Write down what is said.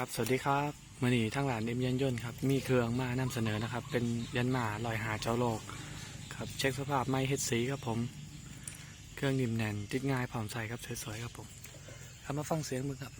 ครับสวัสดีครับมือนีทั้งหลานเอ็มยันยนต์ครับมีเครื่องมานำเสนอนะครับ เป็นยันหมาลอยหาเจ้าโลกครับเช็คสภาพไม่เฮ็ดสีครับผม เครื่องนิ่มแน่นติดง่ายผอมใสครับสวยๆครับผมเอามาฟังเสียงมึงครับ